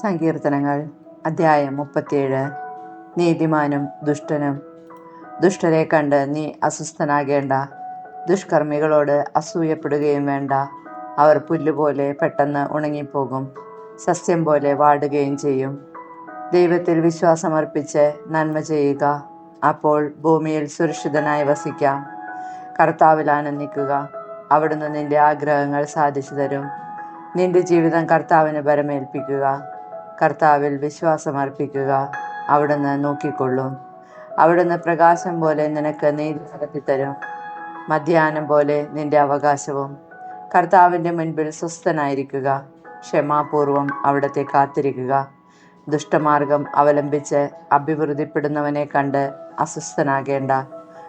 സങ്കീർത്തനങ്ങൾ. അധ്യായം മുപ്പത്തിയേഴ്. നീതിമാനും ദുഷ്ടനും. ദുഷ്ടരെ കണ്ട് നീ അസ്വസ്ഥനാകേണ്ട. ദുഷ്കർമ്മികളോട് അസൂയപ്പെടുകയും വേണ്ട. അവർ പുല്ലുപോലെ പെട്ടെന്ന് ഉണങ്ങിപ്പോകും. സസ്യം പോലെ വാടുകയും ചെയ്യും. ദൈവത്തിൽ വിശ്വാസമർപ്പിച്ച് നന്മ ചെയ്യുക. അപ്പോൾ ഭൂമിയിൽ സുരക്ഷിതനായി വസിക്കാം. കർത്താവിൽ ആനന്ദിക്കുക. അവിടുന്ന് നിന്റെ ആഗ്രഹങ്ങൾ സാധിച്ചു തരും. നിന്റെ ജീവിതം കർത്താവിന് ബലമേൽപ്പിക്കുക കർത്താവിൽ വിശ്വാസമർപ്പിക്കുക അവിടുന്ന് നോക്കിക്കൊള്ളും. അവിടുന്ന് പ്രകാശം പോലെ നിനക്ക് നീതി നടത്തിത്തരും മധ്യാഹ്നം പോലെ നിന്റെ അവകാശവും കർത്താവിന്റെ മുൻപിൽ സ്വസ്ഥനായിരിക്കുക. ക്ഷമാപൂർവം അവിടത്തെ കാത്തിരിക്കുക. ദുഷ്ടമാർഗം അവലംബിച്ച് അഭിവൃദ്ധിപ്പെടുന്നവനെ കണ്ട് അസ്വസ്ഥനാകേണ്ട.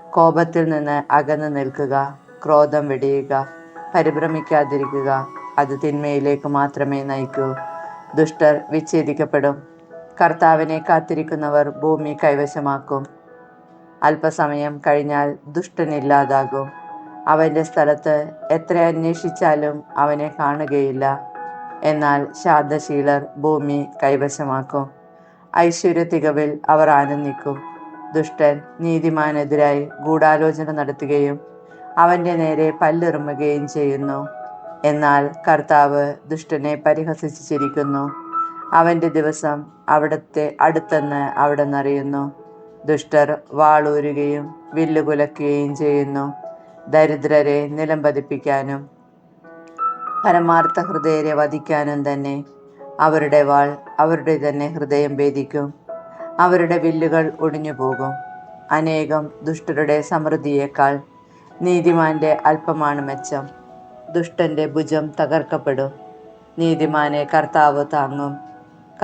കോപത്തിൽ നിന്ന് അകന്നു നിൽക്കുക. ക്രോധം വെടിയുക. പരിഭ്രമിക്കാതിരിക്കുക. അത് തിന്മയിലേക്ക് മാത്രമേ നയിക്കൂ. ദുഷ്ടർ വിച്ഛേദിക്കപ്പെടും. കർത്താവിനെ കാത്തിരിക്കുന്നവർ ഭൂമി കൈവശമാക്കും. അല്പസമയം കഴിഞ്ഞാൽ ദുഷ്ടനില്ലാതാകും അവന്റെ സ്ഥലത്ത് എത്ര അന്വേഷിച്ചാലും അവനെ കാണുകയില്ല. എന്നാൽ ശാന്തശീലർ ഭൂമി കൈവശമാക്കും. ഐശ്വര്യ തികവിൽ അവർ ആനന്ദിക്കും. ദുഷ്ടൻ നീതിമാനെതിരായി ഗൂഢാലോചന നടത്തുകയും അവന്റെ നേരെ പല്ലെറുമുകയും ചെയ്യുന്നു. എന്നാൽ കർത്താവ് ദുഷ്ടനെ പരിഹസിച്ചിരിക്കുന്നു. അവന്റെ ദിവസം അവിടത്തെ അടുത്തെന്ന് അവിടെ നിന്നറിയുന്നു ദുഷ്ടർ വാളൂരുകയും വില്ലുകുലക്കുകയും ചെയ്യുന്നു. ദരിദ്രരെ നിലം പതിപ്പിക്കാനും പരമാർത്ഥ ഹൃദയരെ വധിക്കാനും തന്നെ അവരുടെ വാൾ അവരുടെ തന്നെ ഹൃദയം ഭേദിക്കും. അവരുടെ വില്ലുകൾ ഒടിഞ്ഞു പോകും അനേകം ദുഷ്ടരുടെ സമൃദ്ധിയേക്കാൾ നീതിമാന്റെ അല്പമാണ് മെച്ചം. ദുഷ്ടന്റെ ഭുജം തകർക്കപ്പെടും. നീതിമാനെ കർത്താവ് താങ്ങും.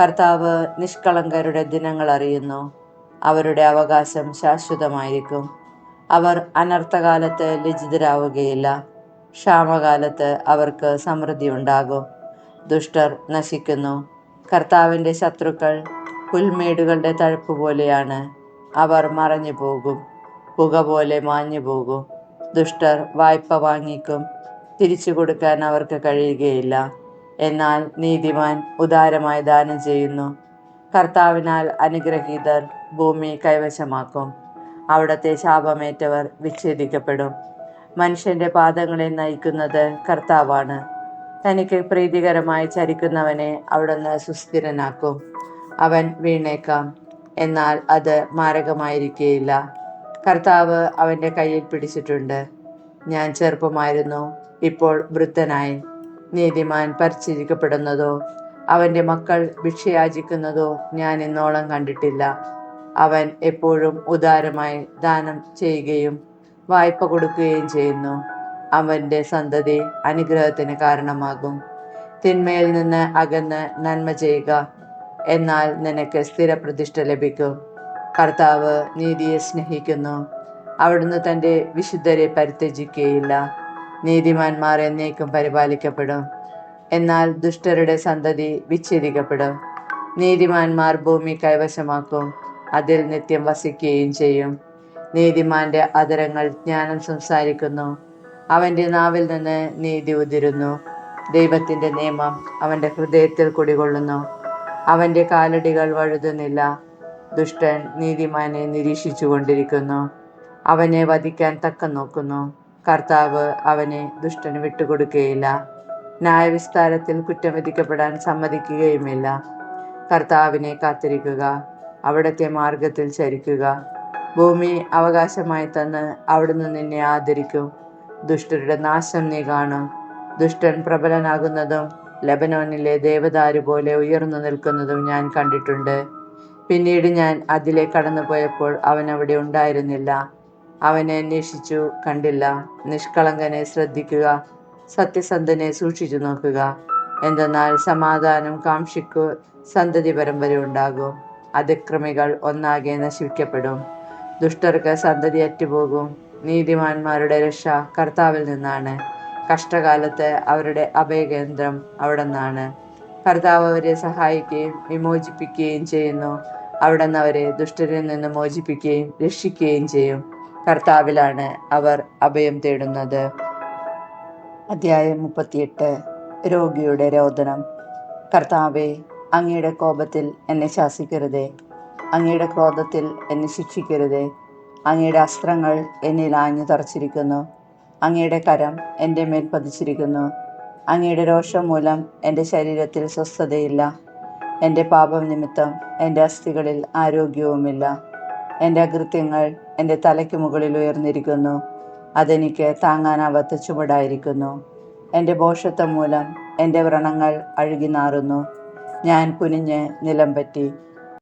കർത്താവ് നിഷ്കളങ്കരുടെ ദിനങ്ങൾ അറിയുന്നു. അവരുടെ അവകാശം ശാശ്വതമായിരിക്കും. അവർ അനർത്ഥകാലത്ത് ലജ്ജിതരാവുകയില്ല ക്ഷാമകാലത്ത് അവർക്ക് സമൃദ്ധി ഉണ്ടാകും ദുഷ്ടർ നശിക്കുന്നു. കർത്താവിന്റെ ശത്രുക്കൾ പുൽമേടുകളുടെ തഴപ്പ് പോലെയാണ്. അവർ മറഞ്ഞു പോകും പുക പോലെ മാഞ്ഞു പോകും ദുഷ്ടർ വായ്പ വാങ്ങിക്കും. തിരിച്ചു കൊടുക്കാൻ അവർക്ക് കഴിയുകയില്ല. എന്നാൽ നീതിമാൻ ഉദാരമായി ദാനം ചെയ്യുന്നു. കർത്താവിനാൽ അനുഗ്രഹീതർ ഭൂമി കൈവശമാക്കും. അവിടത്തെ ശാപമേറ്റവർ വിച്ഛേദിക്കപ്പെടും. മനുഷ്യന്റെ പാദങ്ങളെ നയിക്കുന്നത് കർത്താവാണ്. തനിക്ക് പ്രീതികരമായി ചരിക്കുന്നവനെ അവിടുന്ന് സുസ്ഥിരനാക്കും. അവൻ വീണേക്കാം. എന്നാൽ അത് മാരകമായിരിക്കുകയില്ല കർത്താവ് അവന്റെ കയ്യിൽ പിടിച്ചിട്ടുണ്ട്. ഞാൻ ചെറുപ്പമായിരുന്നു. ഇപ്പോൾ വൃദ്ധനായി. നീതിമാൻ പരിചരിക്കപ്പെടുന്നതോ അവന്റെ മക്കൾ ഭിക്ഷയാചിക്കുന്നതോ ഞാൻ ഇന്നോളം കണ്ടിട്ടില്ല. അവൻ എപ്പോഴും ഉദാരമായി ദാനം ചെയ്യുകയും വായ്പ കൊടുക്കുകയും ചെയ്യുന്നു. അവന്റെ സന്തതി അനുഗ്രഹത്തിന് കാരണമാകും. തിന്മയിൽ നിന്ന് അകന്ന് നന്മ ചെയ്യുക എന്നാൽ നിനക്ക് സ്ഥിരപ്രതിഷ്ഠ ലഭിക്കും. കർത്താവ് നീതിയെ സ്നേഹിക്കുന്നു. അവിടുന്ന് തന്റെ വിശുദ്ധരെ പരിത്യജിക്കുകയില്ല. നീതിമാന്മാർ എന്നേക്കും പരിപാലിക്കപ്പെടും. എന്നാൽ ദുഷ്ടരുടെ സന്തതി വിച്ഛേദിക്കപ്പെടും. നീതിമാന്മാർ ഭൂമി കൈവശമാക്കും. അതിൽ നിത്യം വസിക്കുകയും ചെയ്യും. നീതിമാന്റെ അതരങ്ങൾ ജ്ഞാനം സംസാരിക്കുന്നു. അവന്റെ നാവിൽ നിന്ന് നീതി ഉതിരുന്നു. ദൈവത്തിന്റെ നിയമം അവന്റെ ഹൃദയത്തിൽ കുടികൊള്ളുന്നു. അവന്റെ കാലടികൾ വഴുതുന്നില്ല. ദുഷ്ടൻ നീതിമാനെ നിരീക്ഷിച്ചു കൊണ്ടിരിക്കുന്നു അവനെ വധിക്കാൻ തക്കം നോക്കുന്നു. കർത്താവ് അവനെ ദുഷ്ടന് വിട്ടുകൊടുക്കുകയില്ല. ന്യായവിസ്താരത്തിൽ കുറ്റം വിധിക്കപ്പെടാൻ സമ്മതിക്കുകയുമില്ല. കർത്താവിനെ കാത്തിരിക്കുക അവിടത്തെ മാർഗത്തിൽ ചരിക്കുക. ഭൂമി അവകാശമായി തന്ന് അവിടുന്ന് നിന്നെ ആദരിക്കും. ദുഷ്ടരുടെ നാശം നീ കാണും. ദുഷ്ടൻ പ്രബലനാകുന്നതും ലബനോനിലെ ദേവദാരു പോലെ ഉയർന്നു നിൽക്കുന്നതും ഞാൻ കണ്ടിട്ടുണ്ട്. പിന്നീട് ഞാൻ അതിലെ കടന്നു പോയപ്പോൾ അവൻ അവിടെ ഉണ്ടായിരുന്നില്ല. അവനെ അന്വേഷിച്ചു കണ്ടില്ല. നിഷ്കളങ്കനെ ശ്രദ്ധിക്കുക സത്യസന്ധനെ സൂക്ഷിച്ചു നോക്കുക. എന്തെന്നാൽ സമാധാനം കാക്ഷിക്കു സന്തതി പരമ്പര ഉണ്ടാകും. അതിക്രമികൾ ഒന്നാകെ നശിക്കപ്പെടും ദുഷ്ടർക്ക് സന്തതി അറ്റുപോകും. നീതിമാന്മാരുടെ രക്ഷ കർത്താവിൽ നിന്നാണ്. കഷ്ടകാലത്ത് അവരുടെ അഭയകേന്ദ്രം അവിടെ നിന്നാണ് കർത്താവ് അവരെ സഹായിക്കുകയും വിമോചിപ്പിക്കുകയും ചെയ്യുന്നു. അവിടെ നിന്ന് അവരെ ദുഷ്ടരിൽ നിന്ന് മോചിപ്പിക്കുകയും രക്ഷിക്കുകയും ചെയ്യും. കർത്താവിലാണ് അവർ അഭയം തേടുന്നത്. അധ്യായം മുപ്പത്തിയെട്ട്. രോഗിയുടെ രോദനം. കർത്താവെ അങ്ങയുടെ കോപത്തിൽ എന്നെ ശാസിക്കരുതേ. അങ്ങയുടെ ക്രോധത്തിൽ എന്നെ ശിക്ഷിക്കരുതേ. അങ്ങയുടെ അസ്ത്രങ്ങൾ എന്നിൽ ആഞ്ഞു തറച്ചിരിക്കുന്നു. അങ്ങയുടെ കരം എന്റെ മേൽ പതിച്ചിരിക്കുന്നു. അങ്ങയുടെ രോഷം മൂലം എന്റെ ശരീരത്തിൽ സ്വസ്ഥതയില്ല. എന്റെ പാപം നിമിത്തം എന്റെ അസ്ഥികളിൽ ആരോഗ്യവുമില്ല. എന്റെ അകൃത്യങ്ങൾ എന്റെ തലയ്ക്ക് മുകളിൽ ഉയർന്നിരിക്കുന്നു. അതെനിക്ക് താങ്ങാനാവാത്ത ചുമടായിരിക്കുന്നു. എന്റെ ഭോഷത്വം മൂലം എന്റെ വ്രണങ്ങൾ അഴുകി നാറുന്നു. ഞാൻ കുനിഞ്ഞ് നിലം പറ്റി.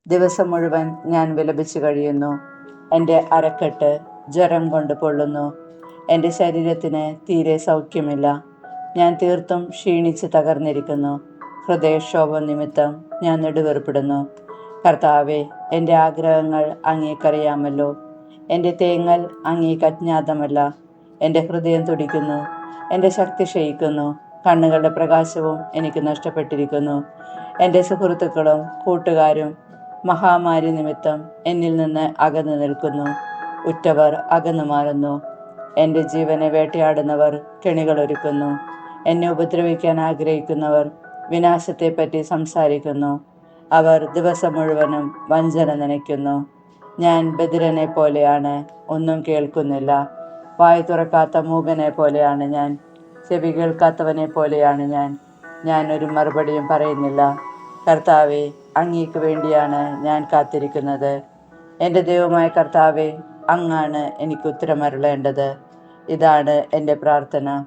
ദിവസം മുഴുവൻ ഞാൻ വിലപിച്ചു കഴിയുന്നു. എന്റെ അരക്കെട്ട് ജ്വരം കൊണ്ട് പൊള്ളുന്നു. എന്റെ ശരീരത്തിന് തീരെ സൗഖ്യമില്ല. ഞാൻ തീർത്തും ക്ഷീണിച്ച് തകർന്നിരിക്കുന്നു. ഹൃദയക്ഷോഭം നിമിത്തം ഞാൻ നെടുവേർപ്പെടുന്നു. കർത്താവെ എന്റെ ആഗ്രഹങ്ങൾ അങ്ങേക്കറിയാമല്ലോ. എന്റെ തേങ്ങൽ അങ്ങേക്ക് അജ്ഞാതമല്ല എന്റെ ഹൃദയം തുടിക്കുന്നു. എന്റെ ശക്തി ക്ഷയിക്കുന്നു. കണ്ണുകളുടെ പ്രകാശവും എനിക്ക് നഷ്ടപ്പെട്ടിരിക്കുന്നു. എന്റെ സുഹൃത്തുക്കളും കൂട്ടുകാരും മഹാമാരി നിമിത്തം എന്നിൽ നിന്ന് അകന്നു നിൽക്കുന്നു. ഉറ്റവർ അകന്നു മാറുന്നു. എന്റെ ജീവനെ വേട്ടയാടുന്നവർ കെണികളൊരുക്കുന്നു എന്നെ ഉപദ്രവിക്കാൻ ആഗ്രഹിക്കുന്നവർ വിനാശത്തെപ്പറ്റി സംസാരിക്കുന്നു. അവർ ദിവസം മുഴുവനും വഞ്ചന നനയ്ക്കുന്നു. ഞാൻ ബദിരനെ പോലെയാണ് ഒന്നും കേൾക്കുന്നില്ല. വായു തുറക്കാത്ത മൂകനെ പോലെയാണ് ഞാൻ. ചെവി കേൾക്കാത്തവനെ പോലെയാണ് ഞാൻ. ഞാൻ ഒരു മറുപടിയും പറയുന്നില്ല. കർത്താവെ അങ്ങേക്ക് വേണ്ടിയാണ് ഞാൻ കാത്തിരിക്കുന്നത്. എന്റെ ദൈവമായ കർത്താവെ അങ്ങാണ് എനിക്ക് ഉത്തരമരുളേണ്ടത്. ഇതാണ് എന്റെ പ്രാർത്ഥന.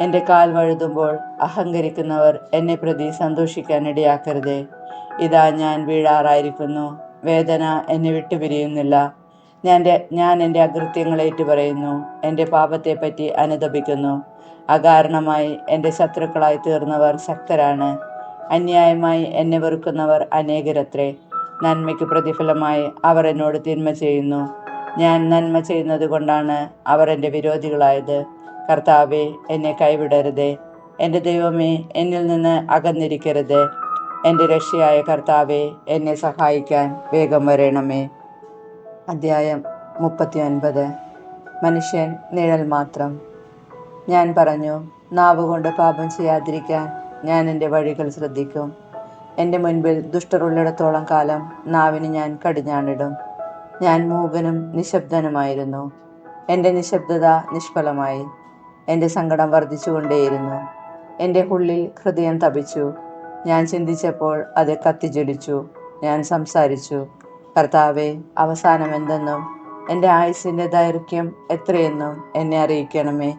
എന്റെ കാൽ വഴുതുമ്പോൾ അഹങ്കരിക്കുന്നവർ എന്നെ പ്രതി സന്തോഷിക്കാൻ ഇടയാക്കരുതേ. ഇതാ ഞാൻ വീഴാറായിരിക്കുന്നു. വേദന എന്നെ വിട്ടുപിരിയുന്നില്ല ഞാൻ ഞാൻ എന്റെ അകൃത്യങ്ങളേറ്റു പറയുന്നു എന്റെ പാപത്തെപ്പറ്റി അനുദപിക്കുന്നു അകാരണമായി എന്റെ ശത്രുക്കളായി തീർന്നവർ ശക്തരാണ് അന്യായമായി എന്നെ വെറുക്കുന്നവർ അനേകരത്രേ. നന്മയ്ക്ക് പ്രതിഫലമായി അവർ എന്നോട് തിന്മ ചെയ്യുന്നു. ഞാൻ നന്മ ചെയ്യുന്നത് കൊണ്ടാണ് അവർ എന്റെ വിരോധികളായത്. കർത്താവെ എന്നെ കൈവിടരുതേ. എന്റെ ദൈവമേ എന്നിൽ നിന്ന് അകന്നിരിക്കരുത്. എന്റെ രക്ഷയായ കർത്താവെ എന്നെ സഹായിക്കാൻ വേഗം വരണമേ. അദ്ധ്യായം മുപ്പത്തി ഒൻപത് മനുഷ്യൻ നിഴൽ മാത്രം. ഞാൻ പറഞ്ഞു നാവ് കൊണ്ട് പാപം ചെയ്യാതിരിക്കാൻ ഞാൻ എന്റെ വഴികൾ ശ്രദ്ധിക്കും. എന്റെ മുൻപിൽ ദുഷ്ടറുള്ളിടത്തോളം കാലം നാവിന് ഞാൻ കടിഞ്ഞാണിടും. ഞാൻ മൂകനും നിശബ്ദനുമായിരുന്നു. എന്റെ നിശബ്ദത നിഷ്ഫലമായി. എന്റെ സങ്കടം വർദ്ധിച്ചുകൊണ്ടേയിരുന്നു. എന്റെ ഉള്ളിൽ ഹൃദയം തപിച്ചു. ഞാൻ ചിന്തിച്ചപ്പോൾ അത് കത്തിജ്വലിച്ചു. ഞാൻ സംസാരിച്ചു കർത്താവെ അവസാനം എന്തെന്നും എന്റെ ആയുസിന്റെ ദൈർഘ്യം എത്രയെന്നും എന്നെ അറിയിക്കണമേ.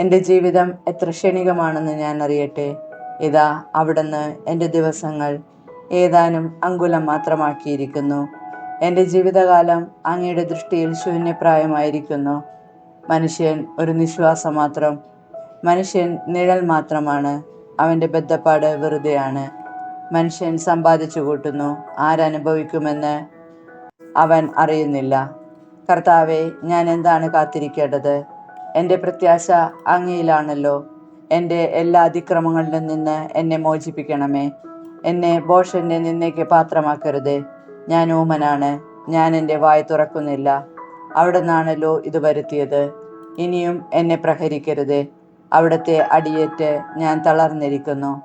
എന്റെ ജീവിതം എത്ര ക്ഷണികമാണെന്ന് ഞാൻ അറിയട്ടെ. ഇതാ അവിടുന്ന് എന്റെ ദിവസങ്ങൾ ഏതാനും അങ്കുലം മാത്രമാക്കിയിരിക്കുന്നു. എന്റെ ജീവിതകാലം അങ്ങയുടെ ദൃഷ്ടിയിൽ ശൂന്യപ്രായമായിരിക്കുന്നു. മനുഷ്യൻ ഒരു നിശ്വാസം മാത്രം മനുഷ്യൻ നിഴൽ മാത്രമാണ്. അവന്റെ ബദ്ധപ്പാട് വെറുതെയാണ്. മനുഷ്യൻ സമ്പാദിച്ചു കൂട്ടുന്നു. ആരനുഭവിക്കുമെന്ന് അവൻ അറിയുന്നില്ല. കർത്താവെ ഞാൻ എന്താണ് കാത്തിരിക്കേണ്ടത്? എന്റെ പ്രത്യാശ അങ്ങയിലാണല്ലോ. എന്റെ എല്ലാ അതിക്രമങ്ങളിലും നിന്ന് എന്നെ മോചിപ്പിക്കണമേ. എന്നെ ബോഷന്റെ നിന്നേക്ക് പാത്രമാക്കരുതേ. ഞാൻ ഊമനാണ്. ഞാൻ എന്റെ വായ തുറക്കുന്നില്ല. അവിടെ നിന്നാണല്ലോ ഇത് വരുത്തിയത്. ഇനിയും എന്നെ പ്രഹരിക്കരുതേ. അവിടുത്തെ അടിയേറ്റ് ഞാൻ തളർന്നിരിക്കുന്നു.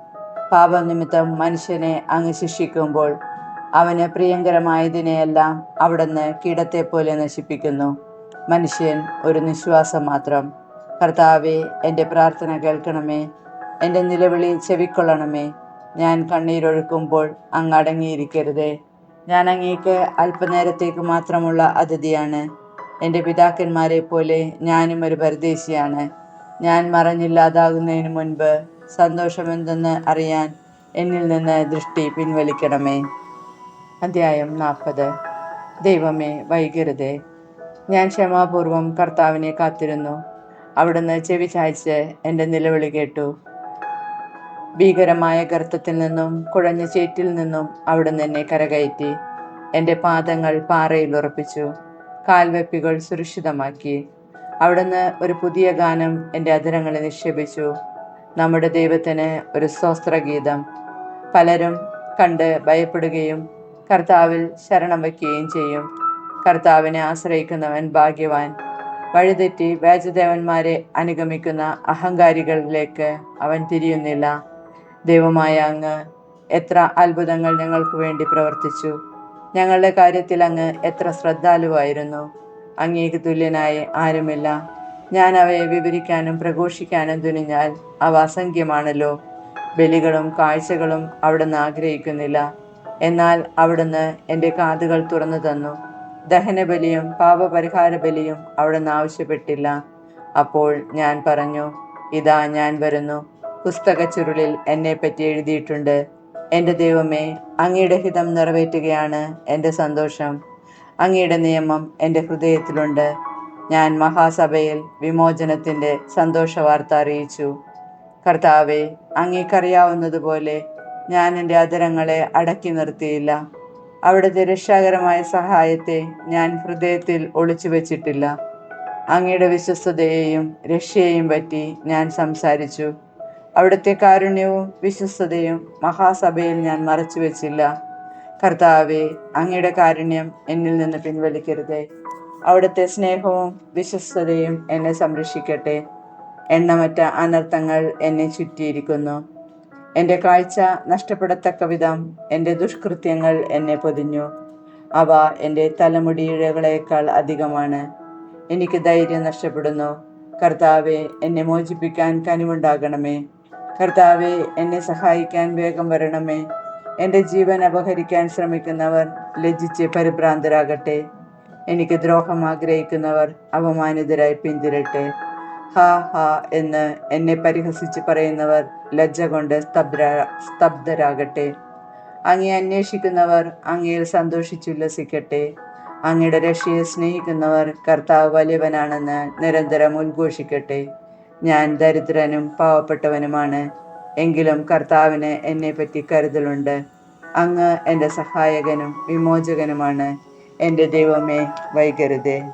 പാപനിമിത്തം മനുഷ്യനെ അങ്ങ് ശിക്ഷിക്കുമ്പോൾ അവന് പ്രിയങ്കരമായതിനെയെല്ലാം അവിടുന്ന് കീടത്തെ പോലെ നശിപ്പിക്കുന്നു. മനുഷ്യൻ ഒരു നിശ്വാസം മാത്രം. കർത്താവെ എന്റെ പ്രാർത്ഥന കേൾക്കണമേ. എന്റെ നിലവിളി ചെവിക്കൊള്ളണമേ. ഞാൻ കണ്ണീരൊഴുക്കുമ്പോൾ അങ്ങ് അടങ്ങിയിരിക്കരുതേ. ഞാൻ അങ്ങേക്ക് അല്പനേരത്തേക്ക് മാത്രമുള്ള അതിഥിയാണ്. എന്റെ പിതാക്കന്മാരെ പോലെ ഞാനും ഒരു പരദേശിയാണ്. ഞാൻ മറഞ്ഞില്ലാതാകുന്നതിന് മുൻപ് സന്തോഷമെന്തെന്ന് അറിയാൻ എന്നിൽ നിന്ന് ദൃഷ്ടി പിൻവലിക്കണമേ. അധ്യായം നാൽപ്പത്. ദൈവമേ വൈകരുതേ. ഞാൻ ക്ഷമാപൂർവം കർത്താവിനെ കാത്തിരുന്നു. അവിടുന്ന് ചെവി ചായ്ച്ച് എന്റെ നിലവിളി കേട്ടു. ഭീകരമായ ഗർത്തത്തിൽ നിന്നും കുഴഞ്ഞ ചേറ്റിൽ നിന്നും അവിടുന്ന് എന്നെ കരകയറ്റി. എന്റെ പാദങ്ങൾ പാറയിൽ ഉറപ്പിച്ചു. കാൽവെപ്പികൾ സുരക്ഷിതമാക്കി. അവിടുന്ന് ഒരു പുതിയ ഗാനം എന്റെ അധരങ്ങളിൽ നിക്ഷേപിച്ചു. നമ്മുടെ ദൈവത്തിന് ഒരു സ്വസ്ത്രഗീതം. പലരും കണ്ട് ഭയപ്പെടുകയും കർത്താവിൽ ശരണം വയ്ക്കുകയും ചെയ്യും. കർത്താവിനെ ആശ്രയിക്കുന്നവൻ ഭാഗ്യവാൻ. വഴിതെറ്റി വേജദേവന്മാരെ അനുഗമിക്കുന്ന അഹങ്കാരികളിലേക്ക് അവൻ തിരിയുന്നില്ല. ദൈവമായ അങ്ങ് എത്ര അത്ഭുതങ്ങൾ ഞങ്ങൾക്ക് വേണ്ടി പ്രവർത്തിച്ചു. ഞങ്ങളുടെ കാര്യത്തിൽ അങ്ങ് എത്ര ശ്രദ്ധാലുവായിരുന്നു. അങ്ങേക്ക് തുല്യനായി ആരുമില്ല. ഞാൻ അവയെ വിവരിക്കാനും പ്രഘോഷിക്കാനും തുനിഞ്ഞാൽ അവ അസംഖ്യമാണല്ലോ. ബലികളും കാഴ്ചകളും അവിടുന്ന് ആഗ്രഹിക്കുന്നില്ല. എന്നാൽ അവിടുന്ന് എന്റെ കാതുകൾ തുറന്നു തന്നു. ദഹനബലിയും പാപപരിഹാര ബലിയും അവിടുന്ന് ആവശ്യപ്പെട്ടില്ല. അപ്പോൾ ഞാൻ പറഞ്ഞു ഇതാ ഞാൻ വരുന്നു. പുസ്തക ചുരുളിൽ എന്നെപ്പറ്റി എഴുതിയിട്ടുണ്ട്. എന്റെ ദൈവമേ അങ്ങയുടെ ഹിതം നിറവേറ്റുകയാണ് എന്റെ സന്തോഷം. അങ്ങയുടെ നിയമം എന്റെ ഹൃദയത്തിലുണ്ട്. ഞാൻ മഹാസഭയിൽ വിമോചനത്തിന്റെ സന്തോഷ വാർത്ത അറിയിച്ചു. കർത്താവെ അങ്ങേക്കറിയാവുന്നതുപോലെ ഞാൻ എന്റെ അതരങ്ങളെ അടക്കി നിർത്തിയില്ല. അവിടുത്തെ രക്ഷാകരമായ സഹായത്തെ ഞാൻ ഹൃദയത്തിൽ ഒളിച്ചു വച്ചിട്ടില്ല. അങ്ങയുടെ വിശ്വസ്തതയെയും രക്ഷയെയും പറ്റി ഞാൻ സംസാരിച്ചു. അവിടുത്തെ കാരുണ്യവും വിശ്വസ്തതയും മഹാസഭയിൽ ഞാൻ മറച്ചു വെച്ചില്ല. കർത്താവെ അങ്ങയുടെ കാരുണ്യം എന്നിൽ നിന്ന് പിൻവലിക്കരുതേ. അവിടുത്തെ സ്നേഹവും വിശ്വസ്തതയും എന്നെ സംരക്ഷിക്കട്ടെ. എണ്ണമറ്റ അനർത്ഥങ്ങൾ എന്നെ ചുറ്റിയിരിക്കുന്നു. എന്റെ കാഴ്ച നഷ്ടപ്പെടത്തക്ക വിധം എന്റെ ദുഷ്കൃത്യങ്ങൾ എന്നെ പൊതിഞ്ഞു. അവ എന്റെ തലമുടിയിഴകളേക്കാൾ അധികമാണ്. എനിക്ക് ധൈര്യം നഷ്ടപ്പെടുന്നു. കർത്താവെ എന്നെ മോചിപ്പിക്കാൻ കനിവുണ്ടാകണമേ. കർത്താവെ എന്നെ സഹായിക്കാൻ വേഗം വരണമേ. എന്റെ ജീവൻ അപഹരിക്കാൻ ശ്രമിക്കുന്നവർ ലജ്ജിച്ച് പരിഭ്രാന്തരാകട്ടെ. എനിക്ക് ദ്രോഹം ആഗ്രഹിക്കുന്നവർ അപമാനിതരായി പിന്തിരട്ടെ. ഹാ ഹാ എന്ന് എന്നെ പരിഹസിച്ച് പറയുന്നവർ ലജ്ജ കൊണ്ട് സ്തബ്ര സ്തബ്ധരാകട്ടെ. അങ്ങേ അന്വേഷിക്കുന്നവർ അങ്ങയിൽ സന്തോഷിച്ചുല്ലസിക്കട്ടെ അങ്ങയുടെ രക്ഷയെ സ്നേഹിക്കുന്നവർ കർത്താവ് വലിയവനാണെന്ന് നിരന്തരം ഉദ്ഘോഷിക്കട്ടെ ഞാൻ ദരിദ്രനും പാവപ്പെട്ടവനുമാണ്. എങ്കിലും കർത്താവിന് എന്നെപ്പറ്റി കരുതലുണ്ട്. അങ്ങ് എന്റെ സഹായകനും വിമോചകനുമാണ്. എന്റെ ദൈവമേ വൈകരുതേ.